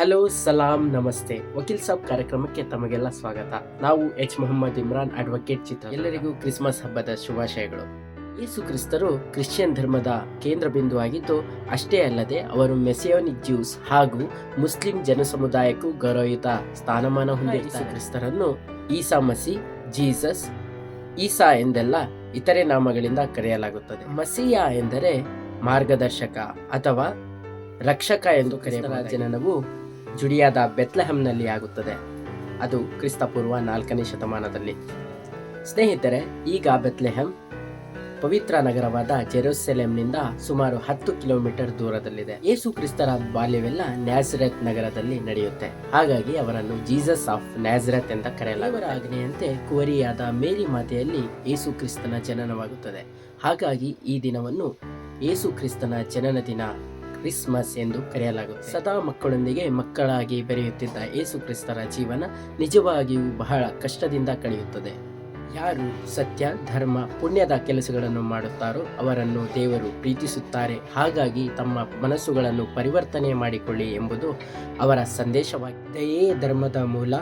Hello, ಸಲಾಂ, ನಮಸ್ತೆ. ವಕೀಲ್ ಸಾಬ್ ಕಾರ್ಯಕ್ರಮಕ್ಕೆ ತಮಗೆಲ್ಲ ಸ್ವಾಗತ. ನಾವು ಎಚ್. ಮೊಹಮ್ಮದ್ ಇಮ್ರಾನ್ ಅಡ್ವೊಕೇಟ್ ಚಿತ್ರ ಎಲ್ಲರಿಗೂ ಕ್ರಿಸ್ಮಸ್ ಹಬ್ಬದ ಶುಭಾಶಯಗಳು. ಯೇಸು ಕ್ರಿಸ್ತರು ಕ್ರಿಶ್ಚಿಯನ್ ಧರ್ಮದ ಕೇಂದ್ರ ಬಿಂದುವಾಗಿದ್ದು, ಅಷ್ಟೇ ಅಲ್ಲದೆ ಅವರು ಮೆಸಿಯೋನಿಕ್ ಜ್ಯೂಸ್ ಹಾಗೂ ಮುಸ್ಲಿಂ ಜನಸಮುದಾಯಕ್ಕೂ ಗೌರವಯುತ ಸ್ಥಾನಮಾನ ಹೊಂದಿರುವ ಕ್ರಿಸ್ತರನ್ನು ಈಸಾ ಮಸಿ, ಜೀಸಸ್, ಈಸಾ ಎಂದೆಲ್ಲ ಇತರೆ ನಾಮಗಳಿಂದ ಕರೆಯಲಾಗುತ್ತದೆ. ಮಸಿಯಾ ಎಂದರೆ ಮಾರ್ಗದರ್ಶಕ ಅಥವಾ ರಕ್ಷಕ ಎಂದು ಕರೆಯಲಾದ ಜನನವು ಜುಡಿಯಾದ ಬೆತ್ಲೆಹೆಮ್ನಲ್ಲಿ ಆಗುತ್ತದೆ. ಅದು ಕ್ರಿಸ್ತಪೂರ್ವ ನಾಲ್ಕನೇ ಶತಮಾನದಲ್ಲಿ. ಸ್ನೇಹಿತರೆ, ಈಗ ಬೆತ್ಲೆಹೆಮ್ ಪವಿತ್ರ ನಗರವಾದ ಜೆರೂಸೆಲೆಂನಿಂದ ಸುಮಾರು ಹತ್ತು ಕಿಲೋಮೀಟರ್ ದೂರದಲ್ಲಿದೆ. ಯೇಸು ಕ್ರಿಸ್ತರ ಬಾಲ್ಯವೆಲ್ಲ ನ್ಯಾಜರೆತ್ ನಗರದಲ್ಲಿ ನಡೆಯುತ್ತೆ. ಹಾಗಾಗಿ ಅವರನ್ನು ಜೀಸಸ್ ಆಫ್ ನ್ಯಾಜರೆತ್ ಎಂದ ಕರೆಯಲಾಗುವ ಆಜ್ಞೆಯಂತೆ ಕುವರಿಯಾದ ಮೇರಿ ಮಾತೆಯಲ್ಲಿ ಯೇಸು ಕ್ರಿಸ್ತನ ಜನನವಾಗುತ್ತದೆ. ಹಾಗಾಗಿ ಈ ದಿನವನ್ನು ಯೇಸು ಕ್ರಿಸ್ತನ ಜನನ ದಿನ ಕ್ರಿಸ್ಮಸ್ ಎಂದು ಕರೆಯಲಾಗುತ್ತದೆ ಸದಾ ಮಕ್ಕಳೊಂದಿಗೆ ಮಕ್ಕಳಾಗಿ ಬೆರೆಯುತ್ತಿದ್ದ ಏಸು ಕ್ರಿಸ್ತರ ಜೀವನ ನಿಜವಾಗಿಯೂ ಬಹಳ ಕಷ್ಟದಿಂದ ಕಳೆಯುತ್ತದೆ. ಯಾರು ಸತ್ಯ ಧರ್ಮ ಪುಣ್ಯದ ಕೆಲಸಗಳನ್ನು ಮಾಡುತ್ತಾರೋ ಅವರನ್ನು ದೇವರು ಪ್ರೀತಿಸುತ್ತಾರೆ. ಹಾಗಾಗಿ ತಮ್ಮ ಮನಸ್ಸುಗಳನ್ನು ಪರಿವರ್ತನೆ ಮಾಡಿಕೊಳ್ಳಿ ಎಂಬುದು ಅವರ ಸಂದೇಶವಾಗಿದೆ ದಯೇ ಧರ್ಮದ ಮೂಲ.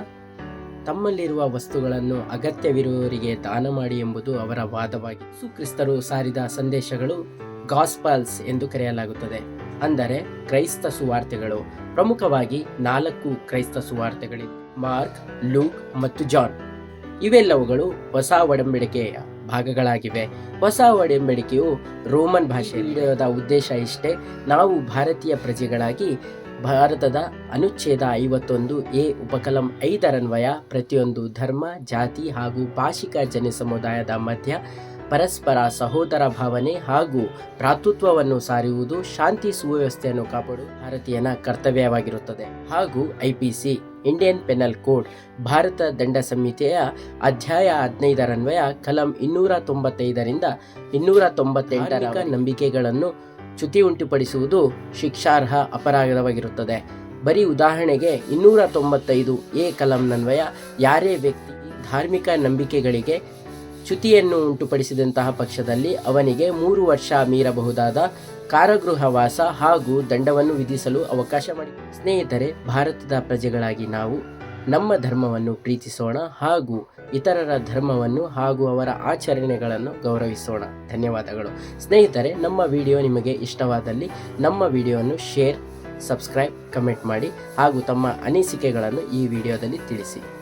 ತಮ್ಮಲ್ಲಿರುವ ವಸ್ತುಗಳನ್ನು ಅಗತ್ಯವಿರುವವರಿಗೆ ದಾನ ಮಾಡಿ ಎಂಬುದು ಅವರ ವಾದವಾಗಿದೆ ಸುಕ್ರಿಸ್ತರು ಕ್ರಿಸ್ತರು ಸಾರಿದ ಸಂದೇಶಗಳು ಗಾಸ್ಪಲ್ಸ್ ಎಂದು ಕರೆಯಲಾಗುತ್ತದೆ. ಅಂದರೆ ಕ್ರೈಸ್ತ ಸುವಾರ್ತೆಗಳು. ಪ್ರಮುಖವಾಗಿ ನಾಲ್ಕು ಕ್ರೈಸ್ತ ಸುವಾರ್ತೆಗಳಿವೆ. ಮಾರ್ಕ್, ಲೂಕ್ ಮತ್ತು ಜಾನ್. ಇವೆಲ್ಲವುಗಳು ಹೊಸ ಒಡಂಬಡಿಕೆಯ ಭಾಗಗಳಾಗಿವೆ. ಹೊಸ ಒಡಂಬಡಿಕೆಯು ರೋಮನ್ ಭಾಷೆ ವಿಡಿಯೋದ ಉದ್ದೇಶ ಇಷ್ಟೇ. ನಾವು ಭಾರತೀಯ ಪ್ರಜೆಗಳಾಗಿ ಭಾರತದ ಅನುಚ್ಛೇದ ಐವತ್ತೊಂದು ಎ ಉಪಕಲಂ ಐದರನ್ವಯ ಪ್ರತಿಯೊಂದು ಧರ್ಮ, ಜಾತಿ ಹಾಗೂ ಭಾಷಿಕ ಜನ ಸಮುದಾಯದ ಮಧ್ಯ ಪರಸ್ಪರ ಸಹೋದರ ಭಾವನೆ ಹಾಗೂ ಭ್ರಾತೃತ್ವವನ್ನು ಸಾರುವುದು ಶಾಂತಿ ಸುವ್ಯವಸ್ಥೆಯನ್ನು ಕಾಪಾಡುವ ಭಾರತೀಯನ ಕರ್ತವ್ಯವಾಗಿರುತ್ತದೆ. ಹಾಗೂ ಐಪಿಸಿ ಇಂಡಿಯನ್ ಪೆನಲ್ ಕೋಡ್ ಭಾರತ ದಂಡ ಸಂಹಿತೆಯ ಅಧ್ಯಾಯ ಹದಿನೈದರನ್ವಯ ಕಲಂ ಇನ್ನೂರ ತೊಂಬತ್ತೈದರಿಂದ ಇನ್ನೂರ ತೊಂಬತ್ತೆಂಟರ ನಂಬಿಕೆಗಳನ್ನು ಚ್ಯುತಿ ಉಂಟುಪಡಿಸುವುದು ಶಿಕ್ಷಾರ್ಹ ಅಪರಾಧವಾಗಿರುತ್ತದೆ. ಬರೀ ಉದಾಹರಣೆಗೆ ಇನ್ನೂರ ತೊಂಬತ್ತೈದು ಎ ಕಲಂನನ್ವಯ ಯಾರೇ ವ್ಯಕ್ತಿ ಧಾರ್ಮಿಕ ನಂಬಿಕೆಗಳಿಗೆ ಚ್ಯುತಿಯನ್ನು ಉಂಟುಪಡಿಸಿದಂತಹ ಪಕ್ಷದಲ್ಲಿ ಅವನಿಗೆ ಮೂರು ವರ್ಷ ಮೀರಬಹುದಾದ ಕಾರಗೃಹವಾಸ ಹಾಗೂ ದಂಡವನ್ನು ವಿಧಿಸಲು ಅವಕಾಶ ಮಾಡಿ. ಸ್ನೇಹಿತರೆ, ಭಾರತದ ಪ್ರಜೆಗಳಾಗಿ ನಾವು ನಮ್ಮ ಧರ್ಮವನ್ನು ಪ್ರೀತಿಸೋಣ ಹಾಗೂ ಇತರರ ಧರ್ಮವನ್ನು ಹಾಗೂ ಅವರ ಆಚರಣೆಗಳನ್ನು ಗೌರವಿಸೋಣ. ಧನ್ಯವಾದಗಳು. ಸ್ನೇಹಿತರೆ, ನಮ್ಮ ವಿಡಿಯೋ ನಿಮಗೆ ಇಷ್ಟವಾದಲ್ಲಿ ನಮ್ಮ ವಿಡಿಯೋವನ್ನು ಶೇರ್, ಸಬ್ಸ್ಕ್ರೈಬ್, ಕಮೆಂಟ್ ಮಾಡಿ ಹಾಗೂ ತಮ್ಮ ಅನಿಸಿಕೆಗಳನ್ನು ಈ ವಿಡಿಯೋದಲ್ಲಿ ತಿಳಿಸಿ.